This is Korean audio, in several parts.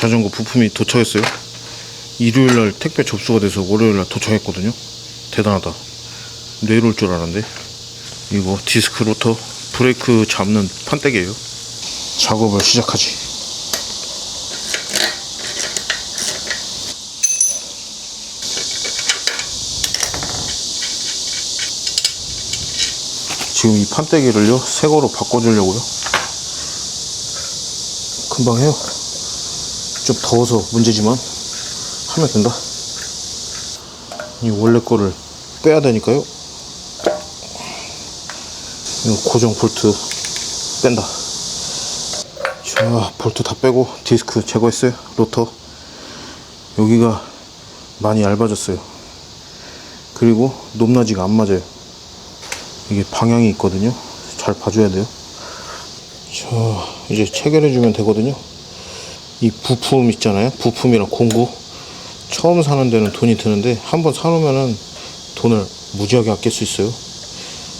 자전거 부품이 도착했어요. 일요일 날 택배 접수가 돼서 월요일 날 도착했거든요. 대단하다. 내일 올 줄 알았는데. 이거 디스크 로터 브레이크 잡는 판때기예요. 작업을 시작하지. 지금 이 판때기를요 새 거로 바꿔주려고요. 금방 해요. 좀 더워서 문제지만 하면 된다. 이 원래 거를 빼야 되니까요. 이 고정 볼트 뺀다. 자, 볼트 다 빼고 디스크 제거했어요. 로터. 여기가 많이 얇아졌어요. 그리고 높낮이가 안 맞아요. 이게 방향이 있거든요. 잘 봐줘야 돼요. 자, 이제 체결해 주면 되거든요. 이 부품 있잖아요. 부품이랑 공구. 처음 사는 데는 돈이 드는데 한 번 사놓으면은 돈을 무지하게 아낄 수 있어요.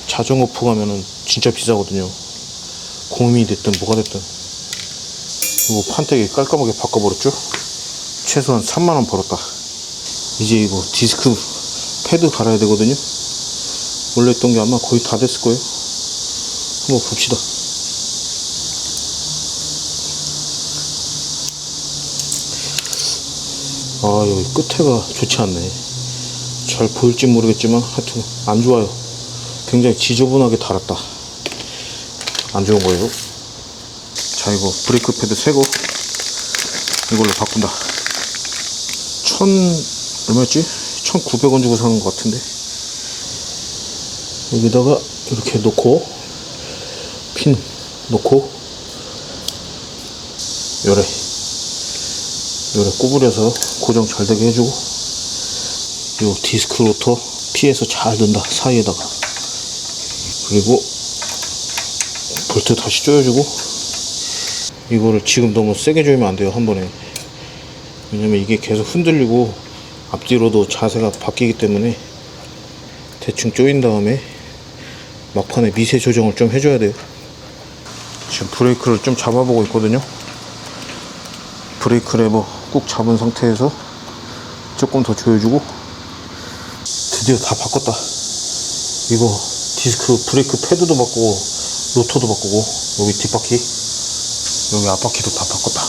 자전거 포 가면은 진짜 비싸거든요. 공임이 됐든 뭐가 됐든. 이거 판때기 깔끔하게 바꿔버렸죠? 최소한 3만원 벌었다. 이제 이거 디스크 패드 갈아야 되거든요. 원래 했던 게 아마 거의 다 됐을 거예요. 한번 봅시다. 아, 여기 끝에가 좋지 않네. 잘 보일지 모르겠지만 하여튼 안 좋아요. 굉장히 지저분하게 달았다. 안 좋은 거예요. 자, 이거 브레이크 패드 새거 이걸로 바꾼다. 천, 얼마였지? 1,900원 주고 사는 것 같은데. 여기다가 이렇게 놓고 핀 놓고 요래 요래 구부려서 고정 잘 되게 해주고 요 디스크 로터 피해서 잘 넣는다 사이에다가 그리고 볼트 다시 조여주고 이거를 지금 너무 세게 조이면 안 돼요 한 번에 왜냐면 이게 계속 흔들리고 앞뒤로도 자세가 바뀌기 때문에 대충 조인 다음에 막판에 미세 조정을 좀 해줘야 돼요. 지금 브레이크를 좀 잡아보고 있거든요. 브레이크 레버 꾹 잡은 상태에서 조금 더 조여주고 드디어 다 바꿨다. 이거 디스크 브레이크 패드도 바꾸고 로터도 바꾸고 여기 뒷바퀴 여기 앞바퀴도 다 바꿨다.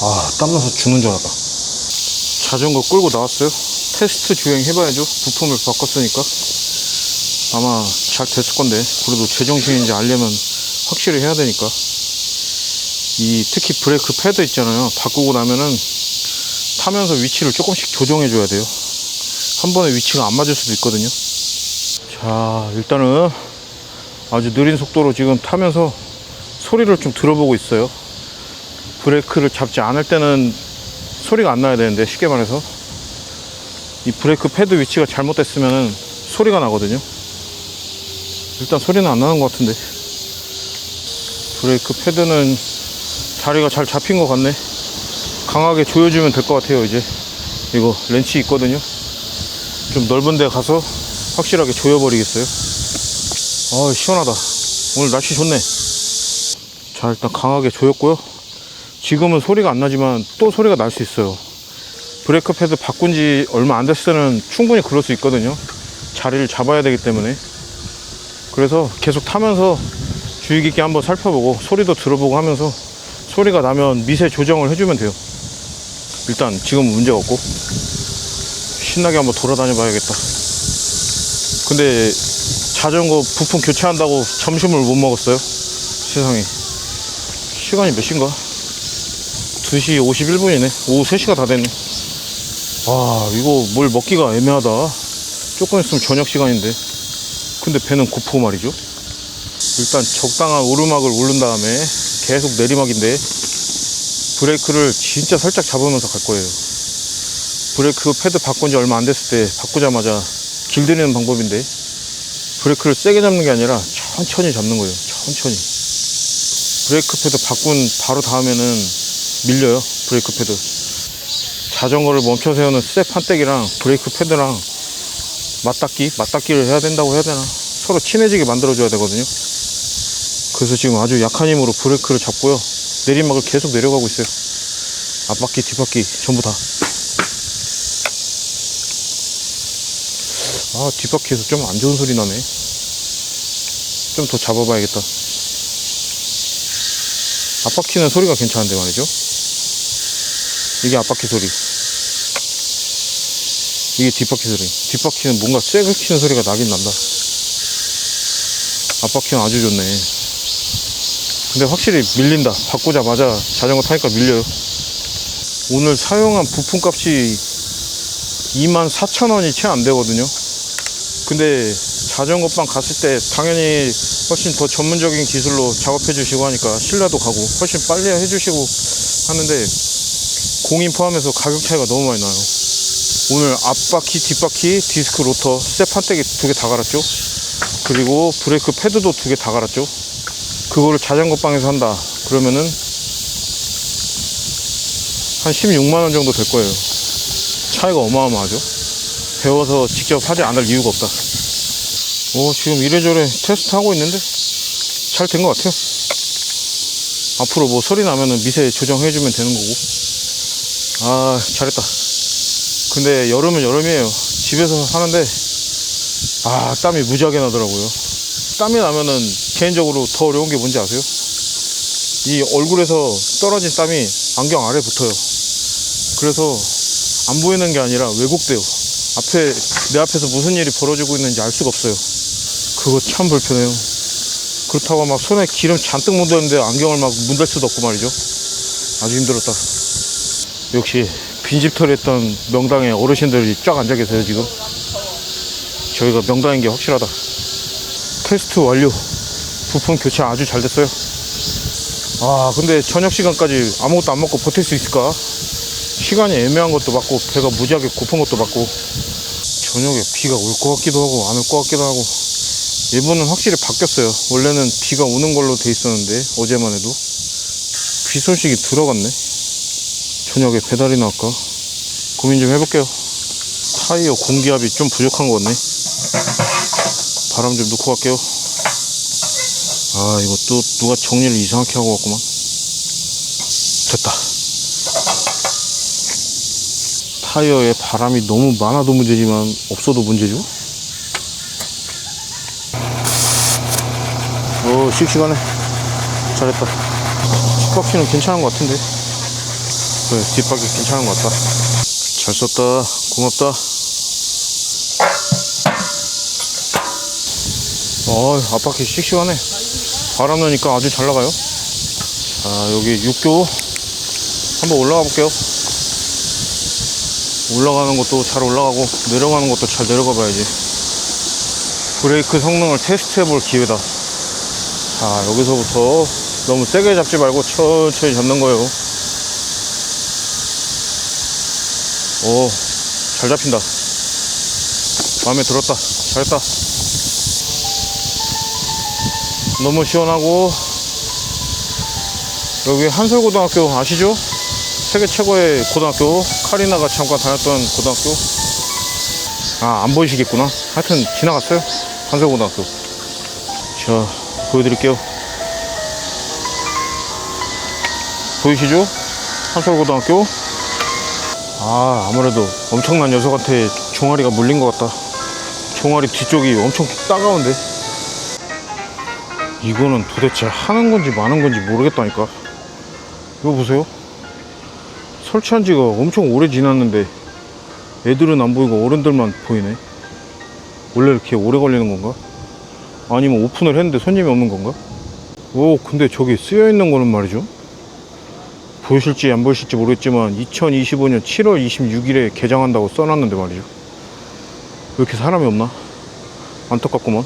아 땀나서 죽는 줄 알았다. 자전거 끌고 나왔어요. 테스트 주행 해봐야죠. 부품을 바꿨으니까. 아마 잘 됐을 건데 그래도 제정신인지 알려면 확실히 해야 되니까 이 특히 브레이크 패드 있잖아요. 바꾸고 나면은 타면서 위치를 조금씩 조정해 줘야 돼요. 한 번에 위치가 안 맞을 수도 있거든요. 자 일단은 아주 느린 속도로 지금 타면서 소리를 좀 들어보고 있어요. 브레이크를 잡지 않을 때는 소리가 안 나야 되는데 쉽게 말해서 이 브레이크 패드 위치가 잘못됐으면 소리가 나거든요. 일단 소리는 안 나는 것 같은데. 브레이크 패드는 자리가 잘 잡힌 것 같네. 강하게 조여주면 될 것 같아요 이제. 이거 렌치 있거든요. 좀 넓은 데 가서 확실하게 조여버리겠어요. 아 시원하다. 오늘 날씨 좋네. 자 일단 강하게 조였고요. 지금은 소리가 안 나지만 또 소리가 날 수 있어요. 브레이크 패드 바꾼 지 얼마 안 됐을 때는 충분히 그럴 수 있거든요. 자리를 잡아야 되기 때문에. 그래서 계속 타면서 주의 깊게 한번 살펴보고 소리도 들어보고 하면서 소리가 나면 미세 조정을 해주면 돼요. 일단 지금 은 문제가 없고 신나게 한번 돌아다녀 봐야겠다. 근데 자전거 부품 교체한다고 점심을 못 먹었어요. 세상에. 시간이 몇 시인가? 2시 51분이네. 오후 3시가 다 됐네. 아, 이거 뭘 먹기가 애매하다. 조금 있으면 저녁 시간인데. 근데 배는 고프고 말이죠. 일단 적당한 오르막을 오른 다음에 계속 내리막인데 브레이크를 진짜 살짝 잡으면서 갈 거예요. 브레이크 패드 바꾼 지 얼마 안 됐을 때 바꾸자마자 길들이는 방법인데 브레이크를 세게 잡는 게 아니라 천천히 잡는 거예요. 천천히. 브레이크 패드 바꾼 바로 다음에는 밀려요. 브레이크 패드. 자전거를 멈춰 세우는 스텝 판때기랑 브레이크 패드랑 맞닿기, 맞닿기를 해야 된다고 해야 되나? 서로 친해지게 만들어줘야 되거든요. 그래서 지금 아주 약한 힘으로 브레이크를 잡고요. 내리막을 계속 내려가고 있어요. 앞바퀴 뒷바퀴 전부 다. 아 뒷바퀴에서 좀 안 좋은 소리 나네. 좀 더 잡아봐야겠다. 앞바퀴는 소리가 괜찮은데 말이죠. 이게 앞바퀴 소리. 이게 뒷바퀴 소리. 뒷바퀴는 뭔가 쇠 긁히는 소리가 나긴 난다. 앞바퀴는 아주 좋네. 근데 확실히 밀린다. 바꾸자마자 자전거 타니까 밀려요. 오늘 사용한 부품 값이 24,000원이 채 안 되거든요. 근데 자전거방 갔을 때 당연히 훨씬 더 전문적인 기술로 작업해 주시고 하니까 신뢰도 가고 훨씬 빨리 해 주시고 하는데 공인 포함해서 가격 차이가 너무 많이 나요. 오늘 앞바퀴, 뒷바퀴, 디스크 로터, 스텝 판때기 두 개 다 갈았죠. 그리고 브레이크 패드도 두 개 다 갈았죠. 그거를 자전거 방에서 한다. 그러면은 한 16만원 정도 될 거예요. 차이가 어마어마하죠. 배워서 직접 하지 않을 이유가 없다. 오, 지금 이래저래 테스트 하고 있는데 잘 된 것 같아요. 앞으로 뭐 소리 나면은 미세 조정해 주면 되는 거고. 아, 잘했다. 근데 여름은 여름이에요. 집에서 하는데 아, 땀이 무지하게 나더라고요. 땀이 나면은 개인적으로 더 어려운 게 뭔지 아세요? 이 얼굴에서 떨어진 땀이 안경 아래 붙어요. 그래서 안 보이는 게 아니라 왜곡돼요. 앞에, 내 앞에서 무슨 일이 벌어지고 있는지 알 수가 없어요. 그거 참 불편해요. 그렇다고 막 손에 기름 잔뜩 묻었는데 안경을 막 문댈 수도 없고 말이죠. 아주 힘들었다. 역시 빈집털이 했던 명당에 어르신들이 쫙 앉아 계세요, 지금. 저희가 명당인 게 확실하다. 테스트 완료. 부품 교체 아주 잘 됐어요. 아, 근데 저녁 시간까지 아무것도 안 먹고 버틸 수 있을까? 시간이 애매한 것도 맞고, 배가 무지하게 고픈 것도 맞고, 저녁에 비가 올 것 같기도 하고, 안 올 것 같기도 하고, 일본은 확실히 바뀌었어요. 원래는 비가 오는 걸로 돼 있었는데, 어제만 해도. 비 소식이 들어갔네. 저녁에 배달이 나올까? 고민 좀 해볼게요. 타이어 공기압이 좀 부족한 것 같네. 바람 좀 넣고 갈게요. 아, 이거 또 누가 정리를 이상하게 하고 왔구만. 됐다. 타이어에 바람이 너무 많아도 문제지만 없어도 문제죠. 오, 씩씩하네. 잘했다. 뒷바퀴는 괜찮은 것 같은데. 그래, 뒷바퀴 괜찮은 것 같다. 잘 썼다. 고맙다. 어, 앞바퀴 씩씩하네. 바람 나니까 아주 잘 나가요. 자, 여기 육교 한번 올라가 볼게요. 올라가는 것도 잘 올라가고, 내려가는 것도 잘 내려가 봐야지. 브레이크 성능을 테스트 해 볼 기회다. 자, 여기서부터 너무 세게 잡지 말고 천천히 잡는 거예요. 오, 잘 잡힌다. 마음에 들었다. 잘했다. 너무 시원하고. 여기 한솔고등학교 아시죠? 세계 최고의 고등학교. 카리나가 잠깐 다녔던 고등학교. 아 안 보이시겠구나. 하여튼 지나갔어요. 한솔고등학교. 자 보여드릴게요. 보이시죠? 한솔고등학교. 아 아무래도 엄청난 녀석한테 종아리가 물린 것 같다. 종아리 뒤쪽이 엄청 따가운데 이거는 도대체 하는 건지 마는 건지 모르겠다니까. 이거 보세요. 설치한 지가 엄청 오래 지났는데 애들은 안 보이고 어른들만 보이네. 원래 이렇게 오래 걸리는 건가? 아니면 오픈을 했는데 손님이 없는 건가? 오, 근데 저기 쓰여 있는 거는 말이죠. 보이실지 안 보이실지 모르겠지만 2025년 7월 26일에 개장한다고 써놨는데 말이죠. 왜 이렇게 사람이 없나? 안타깝구먼.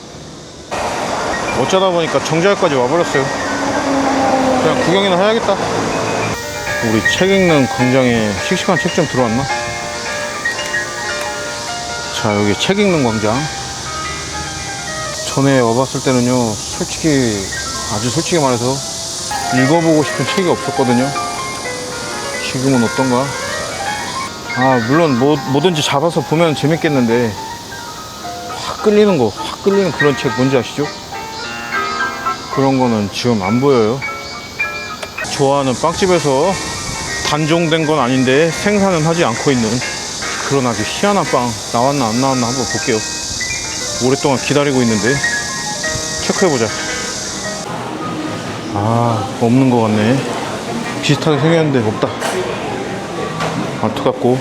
어쩌다 보니까 정자까지 와버렸어요. 그냥 구경이나 해야겠다. 우리 책 읽는 광장에 씩씩한 책 좀 들어왔나? 자, 여기 책 읽는 광장. 전에 와봤을 때는요, 솔직히, 아주 솔직히 말해서, 읽어보고 싶은 책이 없었거든요. 지금은 어떤가? 아, 물론 뭐, 뭐든지 잡아서 보면 재밌겠는데, 확 끌리는 거, 확 끌리는 그런 책 뭔지 아시죠? 그런 거는 지금 안 보여요. 좋아하는 빵집에서 단종된 건 아닌데 생산은 하지 않고 있는 그런 아주 희한한 빵 나왔나 안 나왔나 한번 볼게요. 오랫동안 기다리고 있는데 체크해보자. 아 없는 것 같네. 비슷하게 생겼는데 없다. 안타깝고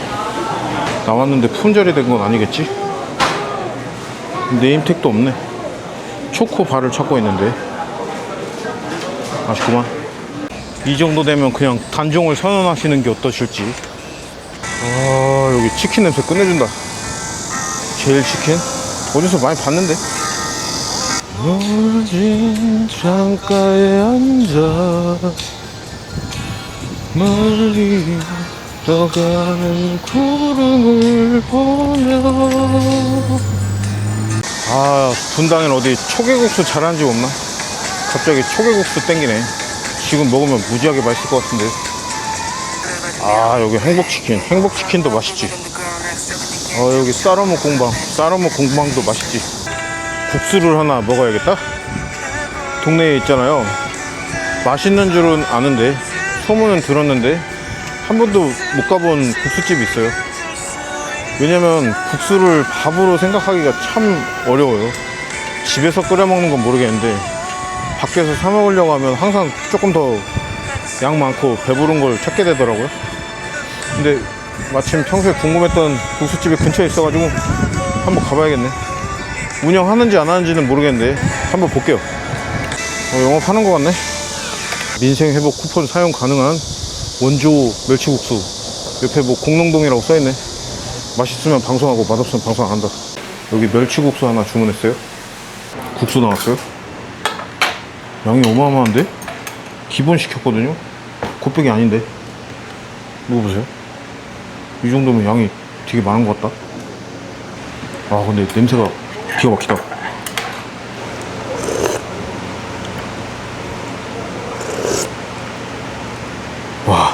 나왔는데 품절이 된 건 아니겠지? 네임택도 없네. 초코 바를 찾고 있는데 아쉽구만. 이 정도 되면 그냥 단종을 선언하시는 게 어떠실지. 아 여기 치킨 냄새 끝내준다. 제일 치킨 어디서 많이 봤는데. 멀어진 창가에 앉아 멀리 떠가는 구름을 보며 아 분당엔 어디 초계국수 잘하는 집 없나? 갑자기 초계국수 땡기네. 지금 먹으면 무지하게 맛있을 것 같은데. 아 여기 행복치킨. 행복치킨도 맛있지. 어 여기 쌀어묵 공방. 쌀어묵 공방도 맛있지. 국수를 하나 먹어야겠다? 동네에 있잖아요. 맛있는 줄은 아는데 소문은 들었는데 한 번도 못 가본 국수집이 있어요. 왜냐면 국수를 밥으로 생각하기가 참 어려워요. 집에서 끓여 먹는 건 모르겠는데 밖에서 사 먹으려고 하면 항상 조금 더 양 많고 배부른 걸 찾게 되더라고요. 근데 마침 평소에 궁금했던 국수집이 근처에 있어가지고 한번 가봐야겠네. 운영하는지 안 하는지는 모르겠는데 한번 볼게요. 어, 영업하는 것 같네. 민생 회복 쿠폰 사용 가능한 원조 멸치국수. 옆에 뭐 공릉동이라고 써있네. 맛있으면 방송하고 맛없으면 방송 안 한다. 여기 멸치국수 하나 주문했어요. 국수 나왔어요 양이 어마어마한데? 기본 시켰거든요? 곱빼기 아닌데? 먹어보세요. 이 정도면 양이 되게 많은 것 같다. 아 근데 냄새가 기가 막히다. 와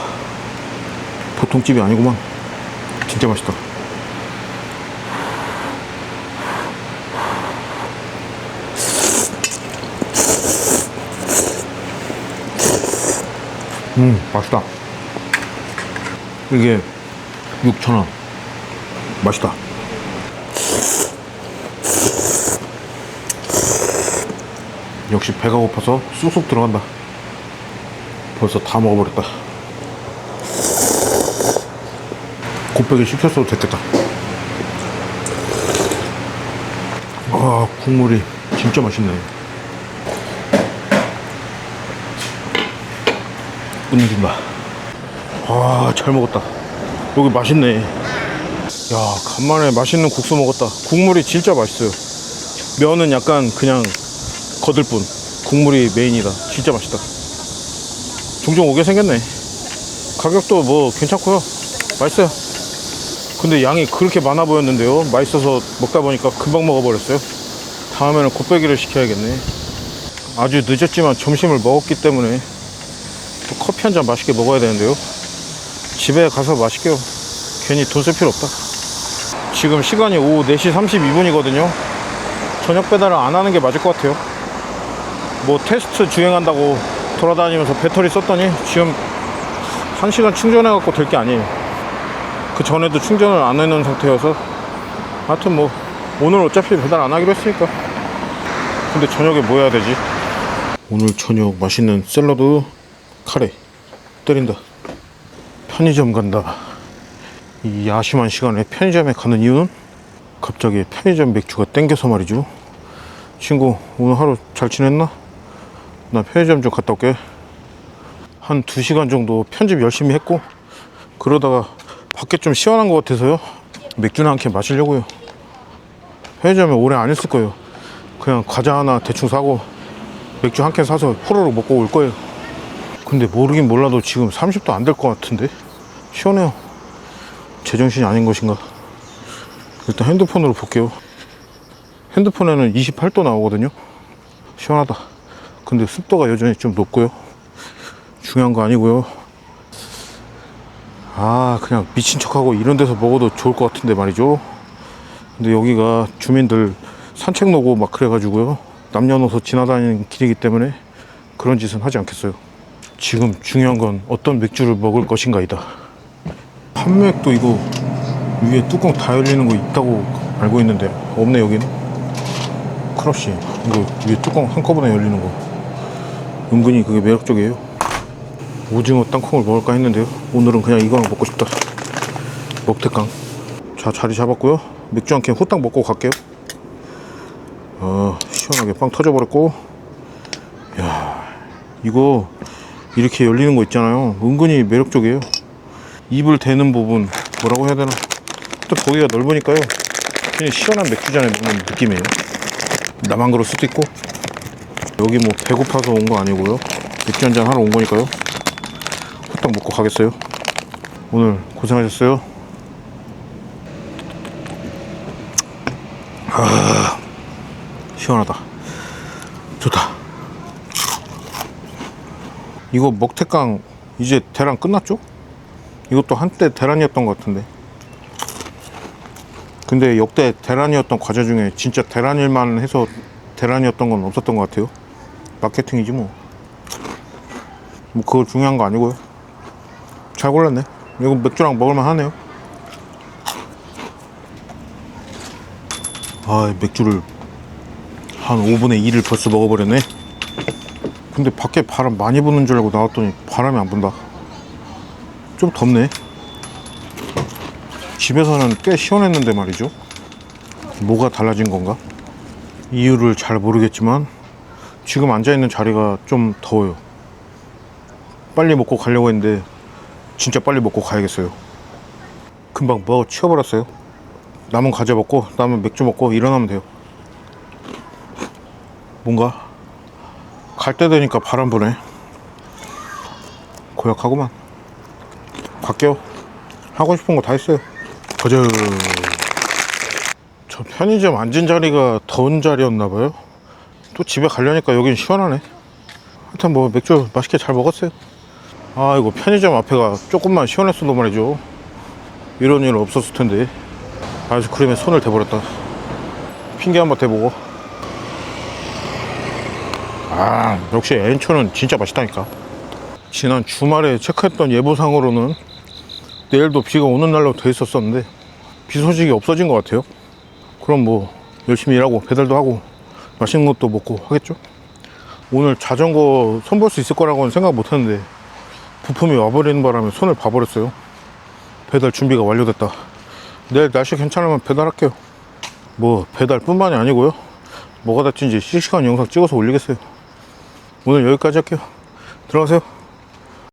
보통 집이 아니구만. 진짜 맛있다 음 맛있다. 이게 6,000원. 맛있다. 역시 배가 고파서 쑥쑥 들어간다. 벌써 다 먹어버렸다. 곱빼기 시켰어도 됐겠다. 아 국물이 진짜 맛있네 끝내준다 아잘 먹었다. 여기 맛있네. 야 간만에 맛있는 국수 먹었다. 국물이 진짜 맛있어요. 면은 약간 그냥 거들 뿐. 국물이 메인이다. 진짜 맛있다. 종종 오게 생겼네. 가격도 뭐 괜찮고요. 맛있어요. 근데 양이 그렇게 많아 보였는데요. 맛있어서 먹다 보니까 금방 먹어버렸어요. 다음에는 곱빼기를 시켜야겠네. 아주 늦었지만 점심을 먹었기 때문에 또 커피 한 잔 맛있게 먹어야 되는데요. 집에 가서 마실게요. 괜히 돈 쓸 필요 없다. 지금 시간이 오후 4시 32분이거든요. 저녁 배달을 안 하는 게 맞을 것 같아요. 뭐 테스트 주행한다고 돌아다니면서 배터리 썼더니 지금 1시간 충전해 갖고 될 게 아니에요. 그 전에도 충전을 안 해놓은 상태여서 하여튼 뭐 오늘 어차피 배달 안 하기로 했으니까. 근데 저녁에 뭐 해야 되지? 오늘 저녁 맛있는 샐러드 카레. 때린다. 편의점 간다. 이 야심한 시간에 편의점에 가는 이유는? 갑자기 편의점 맥주가 땡겨서 말이죠. 친구 오늘 하루 잘 지냈나? 나 편의점 좀 갔다 올게. 한 2시간 정도 편집 열심히 했고 그러다가 밖에 좀 시원한 것 같아서요. 맥주나 한 캔 마시려고요. 편의점에 오래 안 있을 거예요. 그냥 과자 하나 대충 사고 맥주 한 캔 사서 호로록 먹고 올 거예요 근데 모르긴 몰라도 지금 30도 안 될 것 같은데? 시원해요. 제정신이 아닌 것인가? 일단 핸드폰으로 볼게요. 핸드폰에는 28도 나오거든요. 시원하다. 근데 습도가 여전히 좀 높고요. 중요한 거 아니고요. 아 그냥 미친 척하고 이런 데서 먹어도 좋을 것 같은데 말이죠. 근데 여기가 주민들 산책 로고 막 그래가지고요. 남녀노소 지나다니는 길이기 때문에 그런 짓은 하지 않겠어요 지금 중요한 건 어떤 맥주를 먹을 것인가이다. 판맥도 이거 위에 뚜껑 다 열리는 거 있다고 알고 있는데 없네 여기는. 크러쉬 이거 위에 뚜껑 한꺼번에 열리는 거 은근히 그게 매력적이에요. 오징어 땅콩을 먹을까 했는데요. 오늘은 그냥 이거만 먹고 싶다. 먹태깡. 자 자리 잡았고요. 맥주 한 캔 후딱 먹고 갈게요. 어 시원하게 빵 터져버렸고. 야 이거 이렇게 열리는 거 있잖아요. 은근히 매력적이에요. 입을 대는 부분 뭐라고 해야 되나? 또 거기가 넓으니까요. 그냥 시원한 맥주잔에 먹는 느낌이에요. 나만 그럴 수도 있고 여기 뭐 배고파서 온 거 아니고요. 맥주 한잔 하러 온 거니까요. 후딱 먹고 가겠어요. 오늘 고생하셨어요. 아, 시원하다. 이거 먹태깡 이제 대란 끝났죠? 이것도 한때 대란이었던 것 같은데. 근데 역대 대란이었던 과제 중에 진짜 대란일만 해서 대란이었던 건 없었던 것 같아요. 마케팅이지 뭐. 뭐 그거 중요한 거 아니고요. 잘 골랐네. 이거 맥주랑 먹을만 하네요. 아, 맥주를 한 5분의 1을 벌써 먹어버렸네. 근데 밖에 바람 많이 부는 줄 알고 나왔더니 바람이 안 분다. 좀 덥네. 집에서는 꽤 시원했는데 말이죠. 뭐가 달라진 건가? 이유를 잘 모르겠지만 지금 앉아있는 자리가 좀 더워요. 빨리 먹고 가려고 했는데 진짜 빨리 먹고 가야겠어요. 금방 먹어 치워버렸어요. 남은 과자 먹고 남은 맥주 먹고 일어나면 돼요. 뭔가 갈 때 되니까 바람 부네. 고약하구만. 갈게요. 하고 싶은 거 다 했어요. 가자. 저 편의점 앉은 자리가 더운 자리였나 봐요. 또 집에 가려니까 여긴 시원하네. 하여튼 뭐 맥주 맛있게 잘 먹었어요. 아 이거 편의점 앞에가 조금만 시원했어도 말이죠. 이런 일 없었을 텐데. 아이스크림에 손을 대버렸다. 핑계 한번 대보고. 아 역시 엔초는 진짜 맛있다니까. 지난 주말에 체크했던 예보상으로는 내일도 비가 오는 날로 돼 있었었는데 비 소식이 없어진 것 같아요. 그럼 뭐 열심히 일하고 배달도 하고 맛있는 것도 먹고 하겠죠. 오늘 자전거 손볼 수 있을 거라고는 생각 못 했는데 부품이 와버리는 바람에 손을 봐버렸어요. 배달 준비가 완료됐다. 내일 날씨 괜찮으면 배달할게요. 뭐 배달뿐만이 아니고요. 뭐가 다친지 실시간 영상 찍어서 올리겠어요. 오늘 여기까지 할게요. 들어가세요.